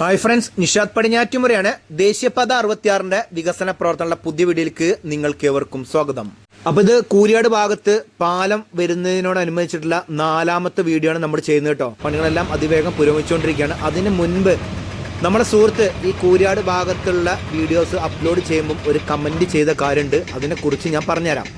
Hi friends Nishad പടിഞ്ഞാറ്റുമുറയാണ് ദേശീയപാത അറുപത്തിയാറിന്റെ വികസന പ്രവർത്തനങ്ങളുടെ പുതിയ വീഡിയോയിലേക്ക് നിങ്ങൾക്ക് ഏവർക്കും സ്വാഗതം. അപ്പോൾ ഇത് കൂരിയാട് ഭാഗത്ത് പാലം വരുന്നതിനോടനുബന്ധിച്ചിട്ടുള്ള നാലാമത്തെ വീഡിയോ ആണ് നമ്മൾ ചെയ്യുന്നത് കേട്ടോ. പണികളെല്ലാം അതിവേഗം പുരോഗമിച്ചുകൊണ്ടിരിക്കുകയാണ്. അതിന് മുൻപ് നമ്മുടെ സുഹൃത്ത് ഈ കൂരിയാട് ഭാഗത്തുള്ള വീഡിയോസ് അപ്ലോഡ് ചെയ്യുമ്പോൾ ഒരു കമന്റ് ചെയ്ത കാര്യമുണ്ട്. അതിനെക്കുറിച്ച് ഞാൻ പറഞ്ഞുതരാം.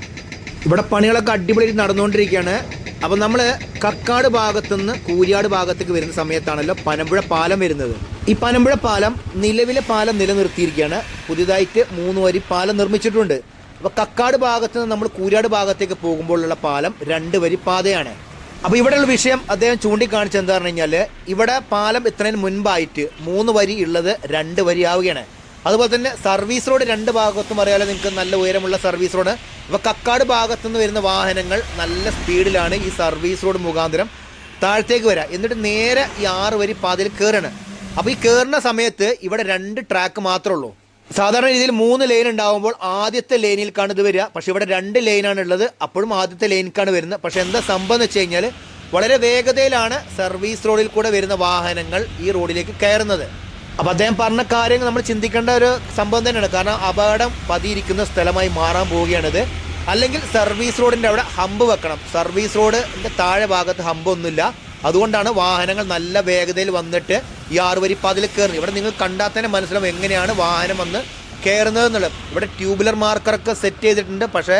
ഇവിടെ പണികളൊക്കെ അടിപൊളിയായിട്ട് നടന്നുകൊണ്ടിരിക്കുകയാണ്. അപ്പോൾ നമ്മൾ കക്കാട് ഭാഗത്തുനിന്ന് കൂരിയാട് ഭാഗത്തേക്ക് വരുന്ന സമയത്താണല്ലോ പനമ്പുഴ പാലം വരുന്നത്. ഈ പനമ്പുഴ പാലം നിലവിലെ പാലം നിലനിർത്തിയിരിക്കുകയാണ്. പുതിയതായിട്ട് മൂന്ന് വരി പാലം നിർമ്മിച്ചിട്ടുണ്ട്. അപ്പോൾ കക്കാട് ഭാഗത്ത് നിന്ന് നമ്മൾ കൂരാട് ഭാഗത്തേക്ക് പോകുമ്പോഴുള്ള പാലം രണ്ട് വരി പാതയാണ്. അപ്പോൾ ഇവിടെയുള്ള വിഷയം അദ്ദേഹം ചൂണ്ടിക്കാണിച്ചത് എന്താ പറഞ്ഞു കഴിഞ്ഞാൽ ഇവിടെ പാലം ഇത്രയും മുൻപായിട്ട് മൂന്ന് വരി ഉള്ളത് രണ്ട് വരി ആവുകയാണ്. അതുപോലെ തന്നെ സർവീസ് റോഡ് രണ്ട് ഭാഗത്തും അറിയാലോ നിങ്ങൾക്ക് നല്ല ഉയരമുള്ള സർവീസ് റോഡ്. അപ്പോൾ കക്കാട് ഭാഗത്തു നിന്ന് വരുന്ന വാഹനങ്ങൾ നല്ല സ്പീഡിലാണ് ഈ സർവീസ് റോഡ് മുഖാന്തരം താഴത്തേക്ക് വരിക എന്നിട്ട് നേരെ ഈ ആറ് വരി പാതയിൽ കയറാണ് അപ്പോൾ ഈ കയറുന്ന സമയത്ത് ഇവിടെ രണ്ട് ട്രാക്ക് മാത്രമേ ഉള്ളൂ. സാധാരണ രീതിയിൽ മൂന്ന് ലൈൻ ഉണ്ടാകുമ്പോൾ ആദ്യത്തെ ലൈനിൽ ഇത് വരിക. പക്ഷേ ഇവിടെ രണ്ട് ലൈനാണ് ഉള്ളത്. അപ്പോഴും ആദ്യത്തെ ലൈനിലേക്കാണ് വരുന്നത്. പക്ഷേ എന്താ സംഭവം എന്ന് വെച്ച് കഴിഞ്ഞാൽ വളരെ വേഗതയിലാണ് സർവീസ് റോഡിൽ കൂടെ വരുന്ന വാഹനങ്ങൾ ഈ റോഡിലേക്ക് കയറുന്നത്. അപ്പോൾ അദ്ദേഹം പറഞ്ഞ കാര്യങ്ങൾ നമ്മൾ ചിന്തിക്കേണ്ട ഒരു സംഭവം തന്നെയാണ്. കാരണം അപകടം പതിയിരിക്കുന്ന സ്ഥലമായി മാറാൻ പോവുകയാണിത്. അല്ലെങ്കിൽ സർവീസ് റോഡിന്റെ അവിടെ ഹമ്പ് വെക്കണം. സർവീസ് റോഡിന്റെ താഴെ ഭാഗത്ത് ഹമ്പ് ഒന്നുമില്ല. അതുകൊണ്ടാണ് വാഹനങ്ങൾ നല്ല വേഗതയിൽ വന്നിട്ട് ഈ ആറുവരി പാതിൽ കയറുന്നത്. ഇവിടെ നിങ്ങൾ കണ്ടാൽ തന്നെ മനസ്സിലാവും എങ്ങനെയാണ് വാഹനം വന്ന് കയറുന്നത് എന്നുള്ളത്. ഇവിടെ ട്യൂബുലർ മാർക്കറൊക്കെ സെറ്റ് ചെയ്തിട്ടുണ്ട്. പക്ഷേ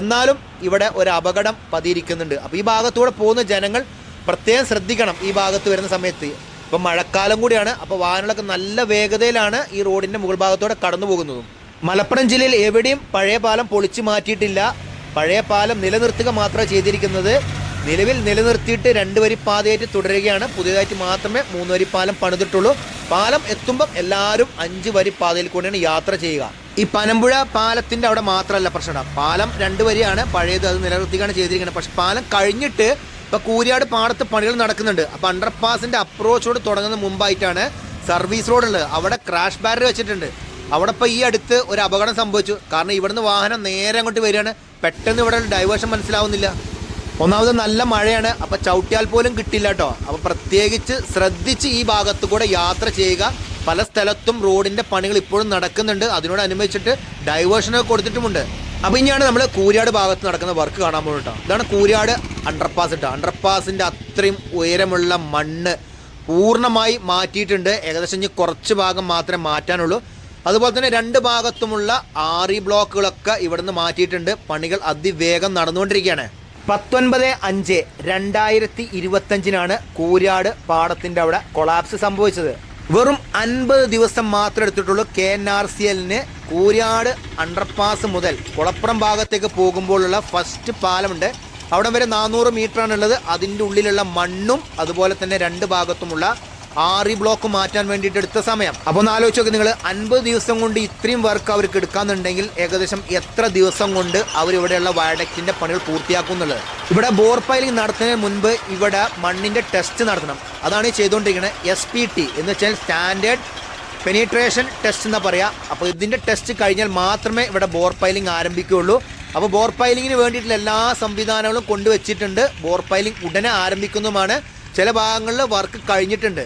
എന്നാലും ഇവിടെ ഒരു അപകടം പതിയിരിക്കുന്നുണ്ട്. അപ്പോൾ ഈ ഭാഗത്തൂടെ പോകുന്ന ജനങ്ങൾ പ്രത്യേകം ശ്രദ്ധിക്കണം ഈ ഭാഗത്ത് വരുന്ന സമയത്ത്. ഇപ്പം മഴക്കാലം കൂടിയാണ്. അപ്പോൾ വാഹനങ്ങളൊക്കെ നല്ല വേഗതയിലാണ് ഈ റോഡിന്റെ മുകൾ ഭാഗത്തൂടെ കടന്നു പോകുന്നതും. മലപ്പുറം ജില്ലയിൽ എവിടെയും പഴയ പാലം പൊളിച്ചു മാറ്റിയിട്ടില്ല. പഴയ പാലം നിലനിർത്തുക മാത്രമേ ചെയ്തിരിക്കുന്നത്. നിലവിൽ നിലനിർത്തിയിട്ട് രണ്ട് വരി പാതയായിട്ട് തുടരുകയാണ്. പുതിയതായിട്ട് മാത്രമേ മൂന്ന് വരി പാലം പണിതിട്ടുള്ളൂ. പാലം എത്തുമ്പം എല്ലാവരും അഞ്ച് വരി പാതയിൽ കൂടെയാണ് യാത്ര ചെയ്യുക. ഈ പനമ്പുഴ പാലത്തിന്റെ അവിടെ മാത്രമല്ല പ്രശ്നം. പാലം രണ്ട് വരിയാണ്. പഴയത് അത് നിലനിർത്തിയാണ് ചെയ്തിരിക്കുന്നത്. പക്ഷെ പാലം കഴിഞ്ഞിട്ട് ഇപ്പൊ കൂരിയാട് പാടത്ത് പണികൾ നടക്കുന്നുണ്ട്. അപ്പൊ അണ്ടർപാസിന്റെ അപ്രോച്ചോട് തുടങ്ങുന്ന മുമ്പായിട്ടാണ് സർവീസ് റോഡ് ഉള്ളത്. അവിടെ ക്രാഷ് ബാരർ വെച്ചിട്ടുണ്ട്. അവിടെ ഇപ്പോൾ ഈ അടുത്ത് ഒരു അപകടം സംഭവിച്ചു. കാരണം ഇവിടുന്ന് വാഹനം നേരെ അങ്ങോട്ട് വരികയാണ്. പെട്ടെന്ന് ഇവിടെ ഡൈവേഷൻ മനസ്സിലാവുന്നില്ല. ഒന്നാമത് നല്ല മഴയാണ്. അപ്പൊ ചവിട്ടിയാൽ പോലും കിട്ടില്ല കേട്ടോ അപ്പൊ പ്രത്യേകിച്ച് ശ്രദ്ധിച്ച് ഈ ഭാഗത്ത് കൂടെ യാത്ര ചെയ്യുക. പല സ്ഥലത്തും റോഡിന്റെ പണികൾ ഇപ്പോഴും നടക്കുന്നുണ്ട്. അതിനോടനുബന്ധിച്ചിട്ട് ഡൈവേഷനൊക്കെ കൊടുത്തിട്ടുമുണ്ട്. അപ്പൊ ഇനിയാണ് നമ്മൾ കൂരിയാട് ഭാഗത്ത് നടക്കുന്ന വർക്ക് കാണാൻ പോകുന്നത് കേട്ടോ ഇതാണ് കൂരിയാട് അണ്ടർപാസ് കേട്ടോ അണ്ടർപാസിന്റെ അത്രയും ഉയരമുള്ള മണ്ണ് പൂർണമായി മാറ്റിയിട്ടുണ്ട്. ഏകദേശം ഇനി കുറച്ച് ഭാഗം മാത്രമേ മാറ്റാനുള്ളൂ. അതുപോലെ തന്നെ രണ്ട് ഭാഗത്തുമുള്ള ആറി ബ്ലോക്കുകളൊക്കെ ഇവിടുന്ന് മാറ്റിയിട്ടുണ്ട്. പണികൾ അതിവേഗം നടന്നുകൊണ്ടിരിക്കുകയാണ്. പത്തൊൻപത് അഞ്ച് രണ്ടായിരത്തി ഇരുപത്തഞ്ചിനാണ് കൂരാട് പാടത്തിന്റെ അവിടെ കൊളാപ്സ് സംഭവിച്ചത്. വെറും അൻപത് ദിവസം മാത്രം എടുത്തിട്ടുള്ളൂ കെ എൻ ആർ സി എല്ലിന് കൂരാട് അണ്ടർപാസ് മുതൽ കുളപ്പുറം ഭാഗത്തേക്ക് പോകുമ്പോഴുള്ള ഫസ്റ്റ് പാലമുണ്ട്. അവിടെ വരെ നാനൂറ് മീറ്ററാണുള്ളത് അതിന്റെ ഉള്ളിലുള്ള മണ്ണും അതുപോലെ തന്നെ രണ്ട് ഭാഗത്തുമുള്ള ആറി ബ്ലോക്ക് മാറ്റാൻ വേണ്ടിയിട്ട് എടുത്ത സമയം. അപ്പോൾ ഒന്ന് ആലോചിച്ച് നോക്കി നിങ്ങൾ അൻപത് ദിവസം കൊണ്ട് ഇത്രയും വർക്ക് അവർക്ക് എടുക്കാന്നുണ്ടെങ്കിൽ ഏകദേശം എത്ര ദിവസം കൊണ്ട് അവർ ഇവിടെയുള്ള വയഡക്റ്റിന്റെ പണികൾ പൂർത്തിയാക്കും എന്നുള്ളത്. ഇവിടെ ബോർ പൈലിംഗ് നടത്തുന്നതിന് മുൻപ് ഇവിടെ മണ്ണിന്റെ ടെസ്റ്റ് നടത്തണം. അതാണ് ചെയ്തുകൊണ്ടിരിക്കുന്നത് എസ് പി ടി എന്ന് വെച്ചാൽ സ്റ്റാൻഡേർഡ് പെനിട്രേഷൻ ടെസ്റ്റ് എന്നാ പറയാ. അപ്പോൾ ഇതിന്റെ ടെസ്റ്റ് കഴിഞ്ഞാൽ മാത്രമേ ഇവിടെ ബോർ പൈലിംഗ് ആരംഭിക്കുകയുള്ളൂ. അപ്പോൾ ബോർ പൈലിങ്ങിന് വേണ്ടിയിട്ടുള്ള എല്ലാ സംവിധാനങ്ങളും കൊണ്ടുവച്ചിട്ടുണ്ട്. ബോർ പൈലിംഗ് ഉടനെ ആരംഭിക്കുന്നതുമാണ്. ചില ഭാഗങ്ങളിൽ വർക്ക് കഴിഞ്ഞിട്ടുണ്ട്.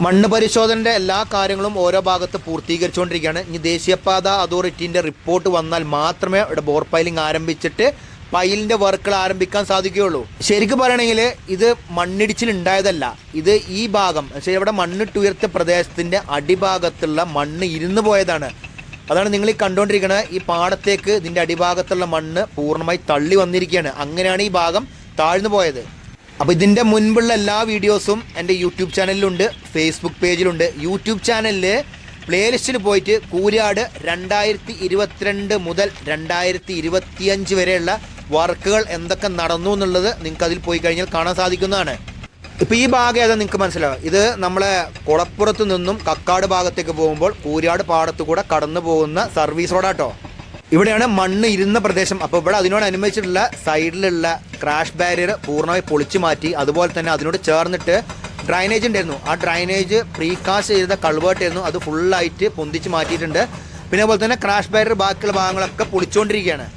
മണ്ണ് പരിശോധനയുടെ എല്ലാ കാര്യങ്ങളും ഓരോ ഭാഗത്ത് പൂർത്തീകരിച്ചുകൊണ്ടിരിക്കുകയാണ്. ഇനി ദേശീയപാത അതോറിറ്റിന്റെ റിപ്പോർട്ട് വന്നാൽ മാത്രമേ ഇവിടെ ബോർ പൈലിംഗ് ആരംഭിച്ചിട്ട് പൈലിന്റെ വർക്കുകൾ ആരംഭിക്കാൻ സാധിക്കുകയുള്ളൂ. ശരിക്കും പറയണമെങ്കിൽ ഇത് മണ്ണിടിച്ചിൽ ഉണ്ടായതല്ല. ഇത് ഈ ഭാഗം പക്ഷേ ഇവിടെ മണ്ണിട്ടുയർത്തിയ പ്രദേശത്തിന്റെ അടിഭാഗത്തുള്ള മണ്ണ് ഇരുന്ന് പോയതാണ്. അതാണ് നിങ്ങൾ ഈ കണ്ടുകൊണ്ടിരിക്കുന്നത് ഈ പാടത്തേക്ക് ഇതിന്റെ അടിഭാഗത്തുള്ള മണ്ണ് പൂർണമായി തള്ളി വന്നിരിക്കുകയാണ്. അങ്ങനെയാണ് ഈ ഭാഗം താഴ്ന്നു പോയത്. അപ്പോൾ ഇതിന്റെ മുൻപുള്ള എല്ലാ വീഡിയോസും എന്റെ യൂട്യൂബ് ചാനലിലുണ്ട് ഫേസ്ബുക്ക് പേജിലുണ്ട്. യൂട്യൂബ് ചാനലിൽ പ്ലേലിസ്റ്റിൽ പോയിട്ട് കൂരാട് രണ്ടായിരത്തി ഇരുപത്തിരണ്ട് മുതൽ രണ്ടായിരത്തി ഇരുപത്തിയഞ്ച് വരെയുള്ള വർക്കുകൾ എന്തൊക്കെ നടന്നു എന്നുള്ളത് നിങ്ങൾക്ക് അതിൽ പോയി കഴിഞ്ഞാൽ കാണാൻ സാധിക്കുന്നതാണ്. ഇപ്പോൾ ഈ ഭാഗം ഏതാ നിങ്ങൾക്ക് മനസ്സിലാവും ഇത് നമ്മളെ കുളപ്പുറത്ത് നിന്നും കക്കാട് ഭാഗത്തേക്ക് പോകുമ്പോൾ കൂരാട് പാടത്തു കൂടെ കടന്നു പോകുന്ന സർവീസ് റോഡാട്ടോ ഇവിടെയാണ് മണ്ണ് ഇരുന്ന പ്രദേശം. അപ്പോൾ ഇവിടെ അതിനോട് അതിനോടനുബന്ധിച്ചിട്ടുള്ള സൈഡിലുള്ള ക്രാഷ് ബാരിയർ പൂർണമായി പൊളിച്ചു മാറ്റി അതുപോലെ തന്നെ അതിനോട് ചേർന്നിട്ട് ഡ്രൈനേജ് ഉണ്ടായിരുന്നു. ആ ഡ്രൈനേജ് പ്രീകാസ്റ്റ് ചെയ്ത കൾവേർട്ട് ആയിരുന്നു. അത് ഫുള്ളായിട്ട് പൊന്തിച്ച് മാറ്റിയിട്ടുണ്ട്. പിന്നെ അതുപോലെ തന്നെ ക്രാഷ് ബാരിയർ ബാക്കിയുള്ള ഭാഗങ്ങളൊക്കെ പൊളിച്ചുകൊണ്ടിരിക്കുകയാണ്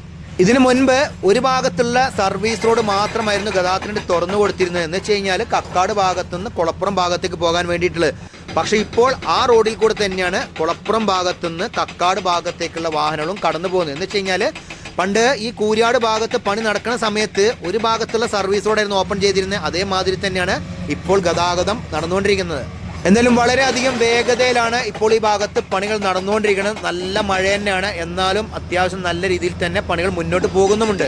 ഇതിനു മുൻപ് ഒരു ഭാഗത്തുള്ള സർവീസ് റോഡ് മാത്രമായിരുന്നു ഗതാഗതത്തിന് തുറന്നു കൊടുത്തിരുന്നത്. എന്ന് വെച്ച് കഴിഞ്ഞാൽ കക്കാട് ഭാഗത്തുനിന്ന് കുളപ്പുറം ഭാഗത്തേക്ക് പോകാൻ വേണ്ടിയിട്ടുള്ളത്. പക്ഷെ ഇപ്പോൾ ആ റോഡിൽ കൂടെ തന്നെയാണ് കുളപ്പുറം ഭാഗത്തുനിന്ന് കക്കാട് ഭാഗത്തേക്കുള്ള വാഹനങ്ങളും കടന്നു പോകുന്നത്. എന്ന് വെച്ച് കഴിഞ്ഞാൽ പണ്ട് ഈ കൂരിയാട് ഭാഗത്ത് പണി നടക്കുന്ന സമയത്ത് ഒരു ഭാഗത്തുള്ള സർവീസ് റോഡായിരുന്നു ഓപ്പൺ ചെയ്തിരുന്നത്. അതേമാതിരി തന്നെയാണ് ഇപ്പോൾ ഗതാഗതം നടന്നുകൊണ്ടിരിക്കുന്നത്. എന്നാലും വളരെയധികം വേഗതയിലാണ് ഇപ്പോൾ ഈ ഭാഗത്ത് പണികൾ നടന്നുകൊണ്ടിരിക്കുന്നത്. നല്ല മഴ തന്നെയാണ്. എന്നാലും അത്യാവശ്യം നല്ല രീതിയിൽ തന്നെ പണികൾ മുന്നോട്ട് പോകുന്നുമുണ്ട്.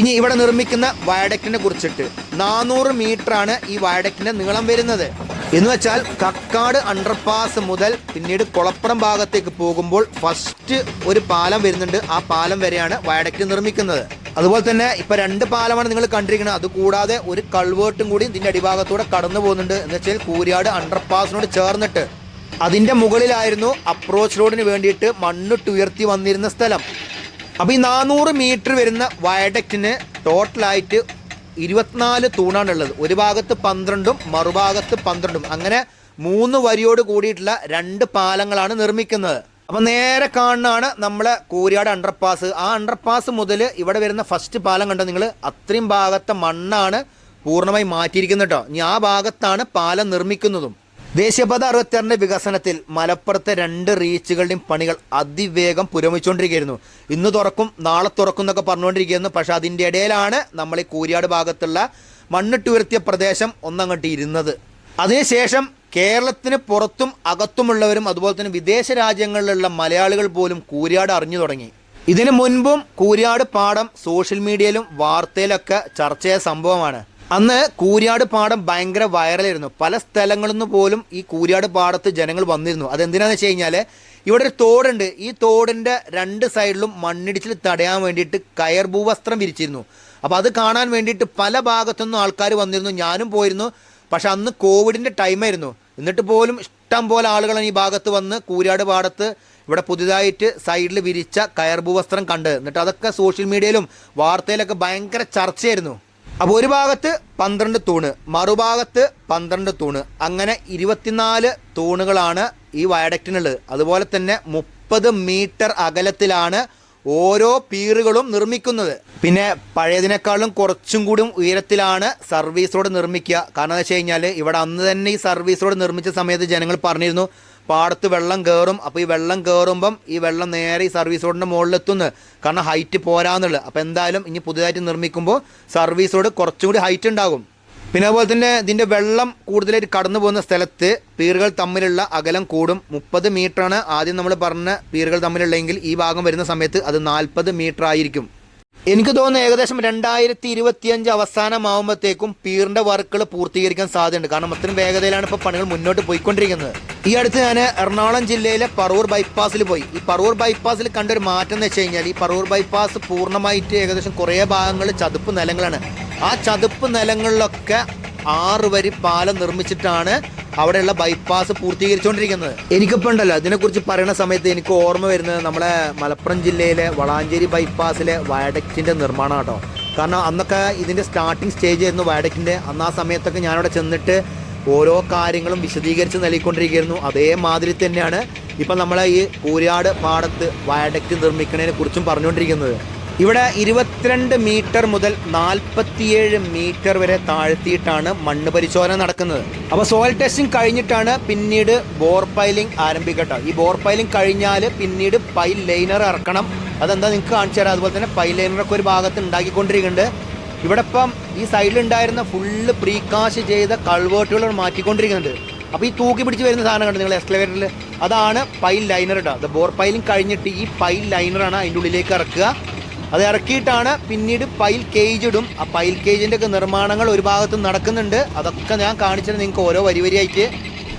ഇനി ഇവിടെ നിർമ്മിക്കുന്ന വയഡക്റ്റിനെ കുറിച്ചിട്ട് നാനൂറ് ആണ് ഈ വയഡക്റ്റിന്റെ നീളം വരുന്നത്. എന്ന് വെച്ചാൽ കക്കാട് അണ്ടർപാസ് മുതൽ പിന്നീട് കുളപ്പുറം ഭാഗത്തേക്ക് പോകുമ്പോൾ ഫസ്റ്റ് ഒരു പാലം വരുന്നുണ്ട്. ആ പാലം വരെയാണ് വയഡക്റ്റ് നിർമ്മിക്കുന്നത്. അതുപോലെ തന്നെ ഇപ്പൊ രണ്ട് പാലമാണ് നിങ്ങൾ കണ്ടിരിക്കുന്നത്. അത് കൂടാതെ ഒരു കൾവേർട്ടും കൂടി ഇതിന്റെ അടിഭാഗത്തൂടെ കടന്നു പോകുന്നുണ്ട്. എന്ന് വെച്ചാൽ കൂരിയാട് അണ്ടർപാസിനോട് ചേർന്നിട്ട്. അതിന്റെ മുകളിലായിരുന്നു അപ്രോച്ച് റോഡിന് വേണ്ടിയിട്ട് മണ്ണിട്ടുയർത്തി വന്നിരുന്ന സ്ഥലം. അപ്പൊ ഈ നാനൂറ് മീറ്റർ വരുന്ന വയഡക്റ്റിന് ടോട്ടലായിട്ട് ഇരുപത്തിനാല് തൂണാണുള്ളത്. ഒരു ഭാഗത്ത് പന്ത്രണ്ടും മറുഭാഗത്ത് പന്ത്രണ്ടും. അങ്ങനെ മൂന്ന് വരിയോട് കൂടിയിട്ടുള്ള രണ്ട് പാലങ്ങളാണ് നിർമ്മിക്കുന്നത്. അപ്പൊ നേരെ കാണുന്നതാണ് നമ്മളെ കൂരിയാട് അണ്ടർപാസ് ആ അണ്ടർപാസ് മുതൽ ഇവിടെ വരുന്ന ഫസ്റ്റ് പാലം കണ്ടോ നിങ്ങൾ അത്രയും ഭാഗത്തെ മണ്ണാണ് പൂർണമായി മാറ്റിയിരിക്കുന്നത് കേട്ടോ. ഇനി ആ ഭാഗത്താണ് പാലം നിർമ്മിക്കുന്നതും. ദേശീയപാത അറുപത്തിയാറിന്റെ വികസനത്തിൽ മലപ്പുറത്തെ രണ്ട് റീച്ചുകളുടെയും പണികൾ അതിവേഗം പുരോഗമിച്ചുകൊണ്ടിരിക്കുകയായിരുന്നു ഇന്ന് തുറക്കും നാളെ തുറക്കും എന്നൊക്കെ പറഞ്ഞുകൊണ്ടിരിക്കുന്നു. പക്ഷെ അതിന്റെ ഇടയിലാണ് നമ്മൾ ഈ കൂരിയാട് ഭാഗത്തുള്ള മണ്ണിട്ടുയർത്തിയ പ്രദേശം ഒന്നങ്ങോട്ട് ഇരുന്നത്. അതിനുശേഷം കേരളത്തിന് പുറത്തും അകത്തുമുള്ളവരും അതുപോലെ തന്നെ വിദേശ രാജ്യങ്ങളിലുള്ള മലയാളികൾ പോലും കൂരിയാട് അറിഞ്ഞു തുടങ്ങി. ഇതിനു മുൻപും കൂരിയാട് പാടം സോഷ്യൽ മീഡിയയിലും വാർത്തയിലൊക്കെ ചർച്ച ചെയ്ത സംഭവമാണ്. അന്ന് കൂരിയാട് പാടം ഭയങ്കര വൈറലായിരുന്നു. പല സ്ഥലങ്ങളിൽ നിന്ന് പോലും ഈ കൂരിയാട് പാടത്ത് ജനങ്ങൾ വന്നിരുന്നു. അതെന്തിനാന്ന് വെച്ച് കഴിഞ്ഞാൽ ഇവിടെ ഒരു തോടുണ്ട്. ഈ തോടിന്റെ രണ്ട് സൈഡിലും മണ്ണിടിച്ചിൽ തടയാൻ വേണ്ടിയിട്ട് കയർ ഭൂവസ്ത്രം വിരിച്ചിരുന്നു. അപ്പോൾ അത് കാണാൻ വേണ്ടിയിട്ട് പല ഭാഗത്തുനിന്നും ആൾക്കാർ വന്നിരുന്നു. ഞാനും പോയിരുന്നു. പക്ഷെ അന്ന് കോവിഡിന്റെ ടൈമായിരുന്നു. എന്നിട്ട് പോലും ഇഷ്ടം പോലെ ആളുകളാണ് ഈ ഭാഗത്ത് വന്ന് കൂരിയാട് പാടത്ത് ഇവിടെ പുതുതായിട്ട് സൈഡിൽ വിരിച്ച കയർ ഭൂവസ്ത്രം കണ്ട്. എന്നിട്ട് അതൊക്കെ സോഷ്യൽ മീഡിയയിലും വാർത്തയിലൊക്കെ ഭയങ്കര ചർച്ചയായിരുന്നു. അപ്പോൾ ഒരു ഭാഗത്ത് പന്ത്രണ്ട് തൂണ് മറുഭാഗത്ത് പന്ത്രണ്ട് തൂണ്. അങ്ങനെ ഇരുപത്തിനാല് തൂണുകളാണ് ഈ വയഡക്റ്റിനുള്ളത്. അതുപോലെ തന്നെ മുപ്പത് മീറ്റർ അകലത്തിലാണ് ഓരോ പീറുകളും നിർമ്മിക്കുന്നത്. പിന്നെ പഴയതിനേക്കാളും കുറച്ചും കൂടി ഉയരത്തിലാണ് സർവീസ് റോഡ് നിർമ്മിക്കുക. കാരണം എന്താ വെച്ച് കഴിഞ്ഞാൽ ഇവിടെ അന്ന് തന്നെ ഈ സർവീസ് റോഡ് നിർമ്മിച്ച സമയത്ത് ജനങ്ങൾ പറഞ്ഞിരുന്നു പാടത്ത് വെള്ളം കയറും അപ്പോൾ ഈ വെള്ളം കയറുമ്പം ഈ വെള്ളം നേരെ ഈ സർവീസ് റോഡിന്റെ മുകളിലെത്തുന്നു. കാരണം ഹൈറ്റ് പോരാന്നുള്ളത്. അപ്പോൾ എന്തായാലും ഇനി പുതിയതായിട്ട് നിർമ്മിക്കുമ്പോൾ സർവീസ് റോഡ് കുറച്ചും കൂടി ഹൈറ്റ് ഉണ്ടാകും. പിന്നെ അതുപോലെ തന്നെ ഇതിന്റെ വെള്ളം കൂടുതലായിട്ട് കടന്നു പോകുന്ന സ്ഥലത്ത് പീറുകൾ തമ്മിലുള്ള അകലം കൂടും. മുപ്പത് മീറ്ററാണ് ആദ്യം നമ്മൾ പറഞ്ഞ പീറുകൾ തമ്മിലുള്ളെങ്കിൽ ഈ ഭാഗം വരുന്ന സമയത്ത് അത് നാൽപ്പത് മീറ്റർ ആയിരിക്കും. എനിക്ക് തോന്നുന്നു ഏകദേശം രണ്ടായിരത്തി ഇരുപത്തിയഞ്ച് അവസാനമാകുമ്പോഴത്തേക്കും പീറിന്റെ വർക്കുകൾ പൂർത്തീകരിക്കാൻ സാധ്യതയുണ്ട്. കാരണം അത്രയും വേഗതയിലാണ് ഇപ്പോൾ പണികൾ മുന്നോട്ട് പോയിക്കൊണ്ടിരിക്കുന്നത്. ഈ അടുത്ത് ഞാൻ എറണാകുളം ജില്ലയിലെ പറവൂർ ബൈപ്പാസിൽ പോയി. ഈ പറവൂർ ബൈപ്പാസിൽ കണ്ടൊരു മാറ്റം എന്ന് വെച്ച് കഴിഞ്ഞാൽ ഈ പറവൂർ ബൈപ്പാസ് പൂർണമായിട്ട് ഏകദേശം കുറേ ഭാഗങ്ങൾ ചതുപ്പ് നിലങ്ങളാണ്. ആ ചതുപ്പ് നിലങ്ങളിലൊക്കെ ആറ് വരി പാലം നിർമ്മിച്ചിട്ടാണ് അവിടെയുള്ള ബൈപ്പാസ് പൂർത്തീകരിച്ചുകൊണ്ടിരിക്കുന്നത്. എനിക്കിപ്പോൾ ഉണ്ടല്ലോ ഇതിനെക്കുറിച്ച് പറയുന്ന സമയത്ത് എനിക്ക് ഓർമ്മ വരുന്നത് നമ്മളെ മലപ്പുറം ജില്ലയിലെ വളാഞ്ചേരി ബൈപ്പാസിലെ വയഡക്റ്റിന്റെ നിർമ്മാണം കേട്ടോ കാരണം അന്നൊക്കെ ഇതിന്റെ സ്റ്റാർട്ടിങ് സ്റ്റേജ് ആയിരുന്നു വയഡക്റ്റിന്റെ അന്ന് ആ സമയത്തൊക്കെ ഞാനവിടെ ചെന്നിട്ട് ഓരോ കാര്യങ്ങളും വിശദീകരിച്ച് നൽകിക്കൊണ്ടിരിക്കുകയായിരുന്നു. അതേമാതിരി തന്നെയാണ് ഇപ്പം നമ്മളെ ഈ കൂരാട് പാടത്ത് വയഡക്റ്റ് നിർമ്മിക്കുന്നതിനെ കുറിച്ചും പറഞ്ഞുകൊണ്ടിരിക്കുന്നത്. ഇവിടെ ഇരുപത്തിരണ്ട് മീറ്റർ മുതൽ നാൽപ്പത്തിയേഴ് മീറ്റർ വരെ താഴ്ത്തിയിട്ടാണ് മണ്ണ് പരിശോധന നടക്കുന്നത്. അപ്പോൾ സോയിൽ ടെസ്റ്റിംഗ് കഴിഞ്ഞിട്ടാണ് പിന്നീട് ബോർ പൈലിംഗ് ആരംഭിക്കട്ടോ. ഈ ബോർ പൈലിംഗ് കഴിഞ്ഞാൽ പിന്നീട് പൈൽ ലൈനർ ഇറക്കണം. അതെന്താ നിങ്ങൾക്ക് കാണിച്ചു തരാം. അതുപോലെ തന്നെ പൈൽ ലൈനറൊക്കെ ഒരു ഭാഗത്ത് ഉണ്ടാക്കിക്കൊണ്ടിരിക്കുന്നുണ്ട്. ഇവിടെ ഇപ്പം ഈ സൈഡിൽ ഉണ്ടായിരുന്ന ഫുള്ള് പ്രീകാശ് ചെയ്ത കൾവേർട്ടുകൾ മാറ്റിക്കൊണ്ടിരിക്കുന്നുണ്ട്. അപ്പോൾ ഈ തൂക്കി പിടിച്ച് വരുന്ന സാധനം കണ്ടു നിങ്ങൾ എക്സ്കലേറ്ററിൽ അതാണ് പൈൽ ലൈനർ കേട്ടോ ബോർ പൈലിംഗ് കഴിഞ്ഞിട്ട് ഈ പൈൽ ലൈനറാണ് അതിന്റെ ഉള്ളിലേക്ക് ഇറക്കുക. അത് ഇറക്കിയിട്ടാണ് പിന്നീട് പൈൽ കേജ് ഇടും. ആ പൈൽ കേജിന്റെ ഒക്കെ നിർമ്മാണങ്ങൾ ഒരു ഭാഗത്ത് നടക്കുന്നുണ്ട്. അതൊക്കെ ഞാൻ കാണിച്ചത് നിങ്ങൾക്ക് ഓരോ വരി വരിയായിട്ട്.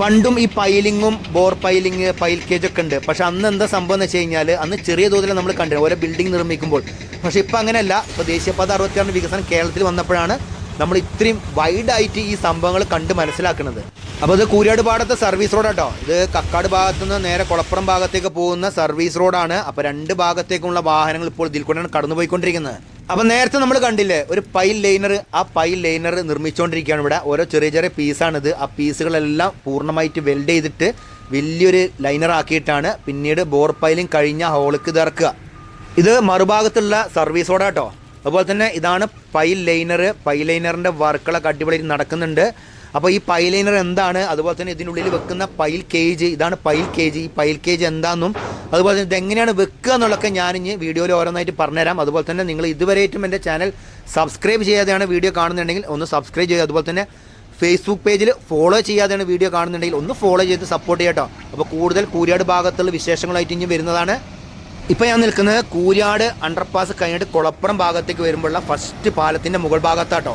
പണ്ടും ഈ പൈലിങ്ങും ബോർ പൈലിങ് പൈൽ കേജ് ഒക്കെ ഉണ്ട്. പക്ഷെ അന്ന് എന്താ സംഭവം എന്ന് വെച്ച് കഴിഞ്ഞാൽ അന്ന് ചെറിയ തോതിൽ നമ്മൾ കണ്ടു ഓരോ ബിൽഡിംഗ് നിർമ്മിക്കുമ്പോൾ. പക്ഷെ ഇപ്പം അങ്ങനെയല്ല. ഇപ്പോൾ ദേശീയപാത അറുപത്തിയാറിന്റെ വികസനം കേരളത്തിൽ വന്നപ്പോഴാണ് നമ്മൾ ഇത്രയും വൈഡായിട്ട് ഈ സംഭവങ്ങൾ കണ്ട് മനസ്സിലാക്കുന്നത്. അപ്പോൾ ഇത് കൂരിയാട് പാടത്തെ സർവീസ് റോഡ് കേട്ടോ ഇത് കക്കാട് ഭാഗത്തു നിന്ന് നേരെ കുളപ്പുറം ഭാഗത്തേക്ക് പോകുന്ന സർവീസ് റോഡാണ് അപ്പോൾ രണ്ട് ഭാഗത്തേക്കുള്ള വാഹനങ്ങൾ ഇപ്പോൾ ഇതിൽ കൂടെയാണ് കടന്നുപോയിക്കൊണ്ടിരിക്കുന്നത്. അപ്പം നേരത്തെ നമ്മൾ കണ്ടില്ലേ ഒരു പൈൽ ലൈനർ ആ പൈൽ ലൈനർ നിർമ്മിച്ചുകൊണ്ടിരിക്കുകയാണ് ഇവിടെ. ഓരോ ചെറിയ ചെറിയ പീസാണിത് ആ പീസുകളെല്ലാം പൂർണമായിട്ട് വെൽഡ് ചെയ്തിട്ട് വലിയൊരു ലൈനർ ആക്കിയിട്ടാണ് പിന്നീട് ബോർ പൈലിംഗ് കഴിഞ്ഞ ഹോളിക്ക് ഇറക്കുക. ഇത് മറുഭാഗത്തുള്ള സർവീസ് റോഡാട്ടോ അതുപോലെ തന്നെ ഇതാണ് പൈൽ ലൈനർ പൈൽ ലൈനറിന്റെ വർക്കുകളൊക്കെ അടിപൊളി നടക്കുന്നുണ്ട്. അപ്പോൾ ഈ പൈലൈനർ എന്താണ്? അതുപോലെ തന്നെ ഇതിനുള്ളിൽ വെക്കുന്ന പൈൽ കേജ് ഇതാണ് പൈൽ കേജ് ഈ പൈൽ കേജ് എന്താണെന്നും അതുപോലെ തന്നെ ഇതെങ്ങനെയാണ് വെക്കുക എന്നുള്ളതൊക്കെ ഞാൻ ഇനി വീഡിയോയിൽ ഓരോന്നായിട്ട് പറഞ്ഞുതരാം. അതുപോലെ തന്നെ നിങ്ങൾ ഇതുവരെയായിട്ടും എന്റെ ചാനൽ സബ്സ്ക്രൈബ് ചെയ്യാതെയാണ് വീഡിയോ കാണുന്നുണ്ടെങ്കിൽ ഒന്ന് സബ്സ്ക്രൈബ് ചെയ്യുക. അതുപോലെ തന്നെ ഫേസ്ബുക്ക് പേജിൽ ഫോളോ ചെയ്യാതെയാണ് വീഡിയോ കാണുന്നുണ്ടെങ്കിൽ ഒന്ന് ഫോളോ ചെയ്ത് സപ്പോർട്ട് ചെയ്യട്ടോ അപ്പോൾ കൂടുതൽ കൂരിയാട് ഭാഗത്തുള്ള വിശേഷങ്ങളായിട്ട് ഇനി വരുന്നതാണ്. ഇപ്പോൾ ഞാൻ നിൽക്കുന്നത് കൂരിയാട് അണ്ടർപാസ് കഴിഞ്ഞിട്ട് കുളപ്പുറം ഭാഗത്തേക്ക് വരുമ്പോഴുള്ള ഫസ്റ്റ് പാലത്തിന്റെ മുകൾ ഭാഗത്താട്ടോ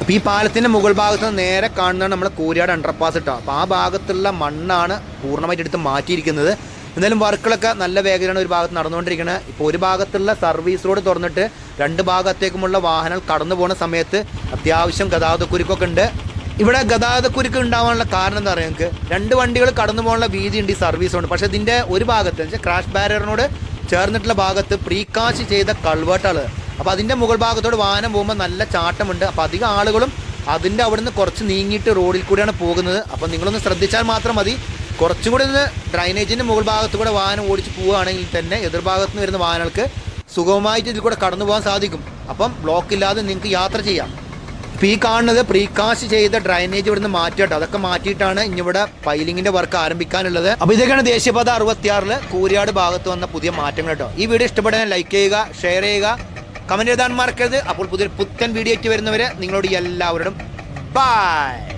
അപ്പോൾ ഈ പാലത്തിന്റെ മുകൾ ഭാഗത്ത് നിന്ന് നേരെ കാണുന്നതാണ് നമ്മുടെ കൂരിയാട് അണ്ടർപാസ് കേട്ടോ അപ്പോൾ ആ ഭാഗത്തുള്ള മണ്ണാണ് പൂർണമായിട്ട് എടുത്ത് മാറ്റിയിരിക്കുന്നത്. എന്തായാലും വർക്കുകളൊക്കെ നല്ല വേഗതയാണ് ഒരു ഭാഗത്ത് നടന്നുകൊണ്ടിരിക്കുന്നത് ഇപ്പോൾ ഒരു ഭാഗത്തുള്ള സർവീസ് റോഡ് തുറന്നിട്ട് രണ്ട് ഭാഗത്തേക്കുമുള്ള വാഹനങ്ങൾ കടന്നു പോകുന്ന സമയത്ത് അത്യാവശ്യം ഗതാഗതക്കുരുക്കൊക്കെ ഉണ്ട്. ഇവിടെ ഗതാഗതക്കുരുക്ക് ഉണ്ടാവാനുള്ള കാരണം എന്താ പറയുക നിങ്ങൾക്ക്? രണ്ട് വണ്ടികൾ കടന്നു പോകാനുള്ള വീതി ഉണ്ട് ഈ സർവീസ് റോഡ് പക്ഷേ ഇതിന്റെ ഒരു ഭാഗത്ത് വെച്ചാൽ ക്രാഷ് ബാരിയറിനോട് ചേർന്നിട്ടുള്ള ഭാഗത്ത് പ്രീകാശ് ചെയ്ത കൾവേട്ടാണ് അപ്പോൾ അതിന്റെ മുകൾ ഭാഗത്തോട് വാഹനം പോകുമ്പോൾ നല്ല ചാട്ടമുണ്ട്. അപ്പോൾ അധികം ആളുകളും അതിന്റെ നിന്ന് കുറച്ച് നീങ്ങിയിട്ട് റോഡിൽ കൂടിയാണ് പോകുന്നത്. അപ്പോൾ നിങ്ങളൊന്ന് ശ്രദ്ധിച്ചാൽ മാത്രം മതി. കുറച്ചും കൂടി ഒന്ന് ഡ്രൈനേജിന്റെ മുകൾ ഭാഗത്തുകൂടെ വാഹനം ഓടിച്ച് പോവുകയാണെങ്കിൽ തന്നെ എതിർഭാഗത്ത് നിന്ന് വരുന്ന വാഹനങ്ങൾക്ക് സുഗമമായിട്ട് ഇതിൽ കൂടെ കടന്നു പോകാൻ സാധിക്കും. അപ്പം ബ്ലോക്ക് ഇല്ലാതെ നിങ്ങൾക്ക് യാത്ര ചെയ്യാം. ഇപ്പോൾ ഈ കാണുന്നത് പ്രീകാസ്റ്റ് ചെയ്ത ഡ്രൈനേജ് ഇവിടുന്ന് മാറ്റിയിട്ട് അതൊക്കെ മാറ്റിയിട്ടാണ് ഇനി ഇവിടെ പൈലിങ്ങിന്റെ വർക്ക് ആരംഭിക്കാനുള്ളത്. അപ്പോൾ ഇതൊക്കെയാണ് ദേശീയപാത അറുപത്തിയാറിൽ കൂരിയാട് ഭാഗത്ത് വന്ന പുതിയ മാറ്റങ്ങൾ കേട്ടോ. ഈ വീഡിയോ ഇഷ്ടപ്പെടാൻ ലൈക്ക് ചെയ്യുക ഷെയർ ചെയ്യുക. കമന്റ് എഴുതാൻ മറക്കരുത്. അപ്പോൾ പുതിയ പുത്തൻ വീഡിയോ ആയിട്ട് വരുന്നവരെ നിങ്ങളോട് എല്ലാവരോടും ബൈ